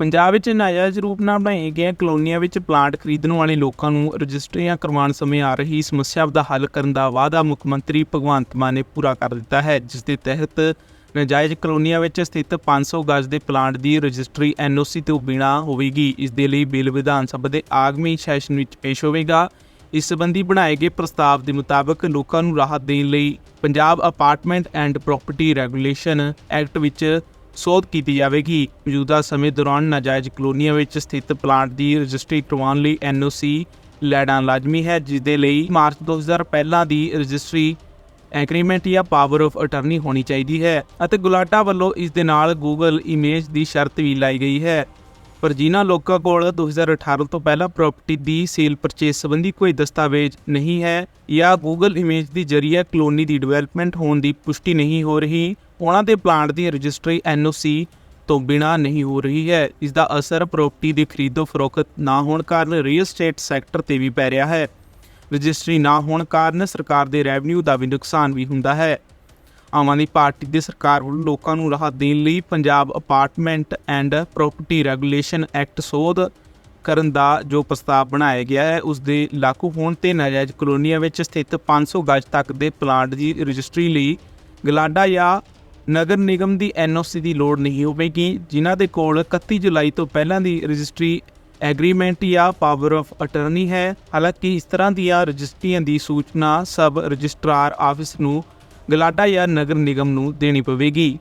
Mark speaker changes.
Speaker 1: ਪੰਜਾਬ ਵਿੱਚ ਨਾਜਾਇਜ਼ ਰੂਪ ਨਾਲ ਬਣਾਏ ਗਏ ਕਲੋਨੀਆਂ ਵਿੱਚ ਪਲਾਂਟ ਖਰੀਦਣ ਵਾਲੇ ਲੋਕਾਂ ਨੂੰ ਰਜਿਸਟਰੀਆਂ ਕਰਵਾਉਣ ਸਮੇਂ ਆ ਰਹੀ ਸਮੱਸਿਆ ਦਾ ਹੱਲ ਕਰਨ ਦਾ ਵਾਅਦਾ ਮੁੱਖ ਮੰਤਰੀ ਭਗਵੰਤ ਮਾਨ ਨੇ ਪੂਰਾ ਕਰ ਦਿੱਤਾ ਹੈ, ਜਿਸ ਦੇ ਤਹਿਤ ਨਾਜਾਇਜ਼ ਕਲੋਨੀਆਂ ਵਿੱਚ ਸਥਿਤ 500 ਗਜ਼ ਦੇ ਪਲਾਂਟ ਦੀ ਰਜਿਸਟਰੀ ਐਨਓਸੀ ਤੋਂ ਬਿਨਾ ਹੋਵੇਗੀ। ਇਸ ਦੇ ਲਈ ਬਿੱਲ ਵਿਧਾਨ ਸਭਾ ਦੇ ਆਗਮੀ ਸੈਸ਼ਨ ਵਿੱਚ ਪੇਸ਼ ਹੋਵੇਗਾ। ਇਸ ਸੰਬੰਧੀ ਬਣਾਏ ਗਏ ਪ੍ਰਸਤਾਵ ਦੇ ਮੁਤਾਬਕ ਲੋਕਾਂ ਨੂੰ ਰਾਹਤ ਦੇਣ ਲਈ Punjab apartment and property regulation act ਵਿੱਚ ਸੋਧ ਕੀਤੀ ਜਾਵੇਗੀ। ਮੌਜੂਦਾ ਸਮੇਂ ਦੌਰਾਨ ਨਾਜਾਇਜ਼ ਕਲੋਨੀਆਂ ਵਿੱਚ ਸਥਿਤ ਪਲਾਂਟ ਦੀ ਰਜਿਸਟਰੀ ਕਰਵਾਉਣ ਲਈ ਐਨਓਸੀ ਲੈਣਾ ਲਾਜ਼ਮੀ ਹੈ ਜਿਸ ਦੇ ਲਈ ਮਾਰਚ 2000 ਪਹਿਲਾਂ ਦੀ ਰਜਿਸਟਰੀ ਐਗਰੀਮੈਂਟ ਜਾਂ ਪਾਵਰ ਆਫ ਅਟਾਰਨੀ ਹੋਣੀ ਚਾਹੀਦੀ ਹੈ ਅਤੇ ਗੁਲਾਟਾ ਵੱਲੋਂ ਇਸ ਦੇ ਨਾਲ ਗੂਗਲ ਇਮੇਜ ਦੀ ਸ਼ਰਤ ਵੀ ਲਾਈ ਗਈ ਹੈ। ਪਰ ਜਿਨ੍ਹਾਂ ਲੋਕਾਂ ਕੋਲ 2018 ਤੋਂ ਪਹਿਲਾਂ ਪ੍ਰਾਪਰਟੀ ਦੀ ਸੇਲ ਪਰਚੇਸ ਸੰਬੰਧੀ ਕੋਈ ਦਸਤਾਵੇਜ਼ ਨਹੀਂ ਹੈ ਜਾਂ ਗੂਗਲ ਇਮੇਜ ਦੀ ਜ਼ਰੀਏ ਕਲੋਨੀ ਦੀ ਡਿਵੈਲਪਮੈਂਟ ਹੋਣ ਦੀ ਪੁਸ਼ਟੀ ਨਹੀਂ ਹੋ ਰਹੀ ਉਹਨਾਂ ਦੇ ਪਲਾਂਟ ਦੀ ਰਜਿਸਟਰੀ ਐਨਓਸੀ ਤੋਂ ਬਿਨਾ ਨਹੀਂ ਹੋ ਰਹੀ ਹੈ। ਇਸ ਦਾ ਅਸਰ ਪ੍ਰਾਪਰਟੀ ਦੀ ਖਰੀਦੋ ਫਰੋਖਤ ਨਾ ਹੋਣ ਕਾਰਨ ਰੀਅਲ ਸਟੇਟ ਸੈਕਟਰ ਤੇ ਵੀ ਪੈ ਰਿਹਾ ਹੈ। ਰਜਿਸਟਰੀ ਨਾ ਹੋਣ ਕਾਰਨ ਸਰਕਾਰ ਦੇ ਰੈਵਨਿਊ ਦਾ ਵੀ ਨੁਕਸਾਨ ਵੀ ਹੁੰਦਾ ਹੈ। ਆਮ ਆਦਮੀ ਪਾਰਟੀ ਦੀ ਸਰਕਾਰ ਵੱਲੋਂ ਲੋਕਾਂ ਨੂੰ ਰਾਹਤ ਦੇਣ ਲਈ Punjab apartment and property regulation act ਸੋਧ ਕਰਨ ਦਾ ਜੋ ਪ੍ਰਸਤਾਵ ਬਣਾਇਆ ਗਿਆ ਹੈ, ਉਸ ਦੇ ਲਾਗੂ ਹੋਣ ਤੇ ਨਾਜਾਇਜ਼ ਕਲੋਨੀਆਂ ਵਿੱਚ ਸਥਿਤ 500 ਗਜ ਤੱਕ ਦੇ ਪਲਾਂਟ ਦੀ ਰਜਿਸਟਰੀ ਲਈ ਗਲਾਡਾ ਜਾਂ ਨਗਰ ਨਿਗਮ ਦੀ ਐਨਓਸੀ ਦੀ ਲੋੜ ਨਹੀਂ ਹੋਵੇਗੀ, ਜਿਨ੍ਹਾਂ ਦੇ ਕੋਲ 31 ਜੁਲਾਈ ਤੋਂ ਪਹਿਲਾਂ ਦੀ ਰਜਿਸਟਰੀ ਐਗਰੀਮੈਂਟ ਜਾਂ ਪਾਵਰ ਆਫ ਅਟਾਰਨੀ ਹੈ। ਹਾਲਾਂਕਿ ਇਸ ਤਰ੍ਹਾਂ ਦੀਆਂ ਰਜਿਸਟਰੀਆਂ ਦੀ ਸੂਚਨਾ ਸਬ ਰਜਿਸਟਰਾਰ ਆਫਿਸ ਨੂੰ, ਗਲਾਡਾ ਜਾਂ ਨਗਰ ਨਿਗਮ ਨੂੰ ਦੇਣੀ ਪਵੇਗੀ।